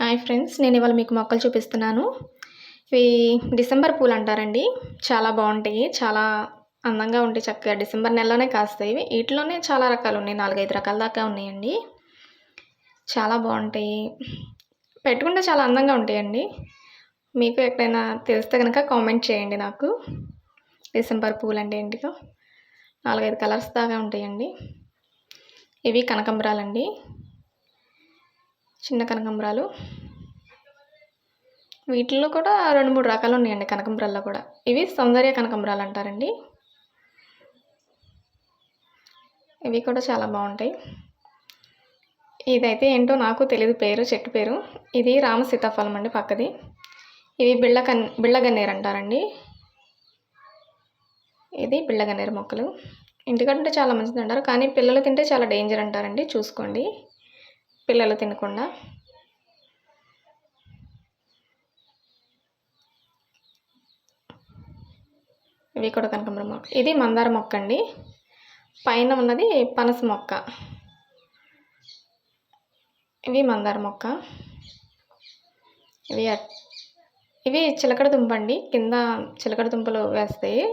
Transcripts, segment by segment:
Hi friends నేను ఇవాళ మీకు మొక్కలు చూపిస్తున్నాను. ఇవి డిసెంబర్ పూలు అంటారండి. చాలా బాగుంటాయి చాలా అందంగా ఉంటాయి చక్కగా. డిసెంబర్ నెలలోనే కాస్తాయి ఇవి. వీటిలోనే చాలా రకాలు ఉన్నాయి. నాలుగైదు రకాల దాకా ఉన్నాయండి. చాలా బాగుంటాయి. పెట్టుకుంటే చాలా అందంగా ఉంటాయండి. మీకు ఎక్కడైనా తెలిస్తే కనుక కామెంట్ చేయండి నాకు. డిసెంబర్ పూలు అంటే ఏంటిదో. నాలుగైదు కలర్స్ దాకా ఉంటాయండి. ఇవి కనకంబరాలండి. చిన్న కనకంబరాలు. వీటిల్లో కూడా రెండు మూడు రకాలు ఉన్నాయండి కనకంబరాల్లో కూడా. ఇవి సౌందర్య కనకంబరాలు అంటారండి. ఇవి కూడా చాలా బాగుంటాయి. ఇదైతే ఏంటో నాకు తెలియదు పేరు చెట్టు పేరు. ఇది రామ సీతాఫలం అండి పక్కది. ఇవి బిళ్ళ కన్ బిళ్ళగన్నేరు అంటారండి. ఇది బిళ్ళగన్నేరు మొక్కలు. ఇంటికంటే చాలా మంచిది అంటారు. కానీ పిల్లలు తింటే చాలా డేంజర్ అంటారండి చూసుకోండి. పిల్లలు తినకుండా. ఇవి కూడా కనకాంబరం మొక్క. ఇది మందార మొక్క అండి. పైన ఉన్నది పనస మొక్క. ఇవి మందార మొక్క. ఇవి ఇవి చిలకడ దుంప అండి. కింద చిలకడ దుంపలు వేస్తాయి.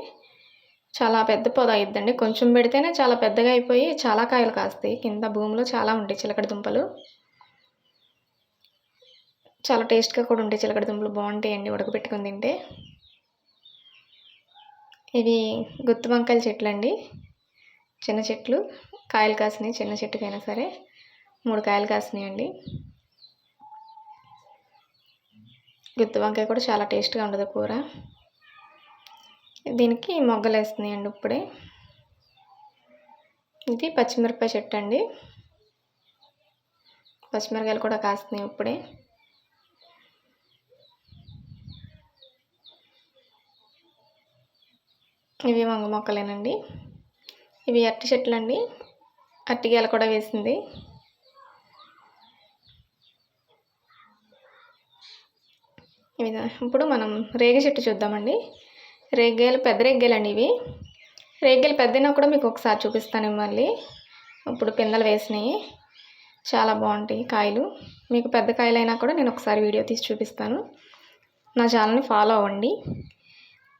చాలా పెద్ద పొద అయిద్దండి. కొంచెం పెడితేనే చాలా పెద్దగా అయిపోయి చాలా కాయలు కాస్తాయి. కింద భూమిలో చాలా ఉంటాయి చిలకడ దుంపలు. చాలా టేస్ట్గా కూడా ఉంటాయి. చిలకడ దుంపలు బాగుంటాయండి ఉడకబెట్టుకుని తింటే. ఇవి గుత్తి వంకాయల చెట్లు అండి. చిన్న చెట్లు. కాయలు కాసినాయి చిన్న చెట్టుకైనా సరే. మూడు కాయలు కాసినాయండి గుత్తి వంకాయ కూడా చాలా టేస్ట్గా ఉండదు కూర. దీనికి మొగ్గలు వేస్తున్నాయండి ఇప్పుడే. ఇది పచ్చిమిరపకాయ చెట్టు అండి. పచ్చిమిరకాయలు కూడా కాస్తున్నాయి ఇప్పుడే. ఇవి వంగ మొక్కలేనండి. ఇవి అరటి చెట్లు అండి అరటిగేల కూడా వేసింది. ఇవి ఇప్పుడు మనం రేగి చెట్టు చూద్దామండి. రేగ్గాయలు పెద్ద రేగ్గాయలండి ఇవి. రేగ్గాయలు పెద్దనా కూడా మీకు ఒకసారి చూపిస్తాను మళ్ళీ. ఇప్పుడు పిందలు వేసినాయి. చాలా బాగుంటాయి కాయలు. మీకు పెద్ద కాయలైనా కూడా నేను ఒకసారి వీడియో తీసి చూపిస్తాను. నా ఛానల్ని ఫాలో అవ్వండి.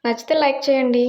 నచ్చితే లైక్ చేయండి.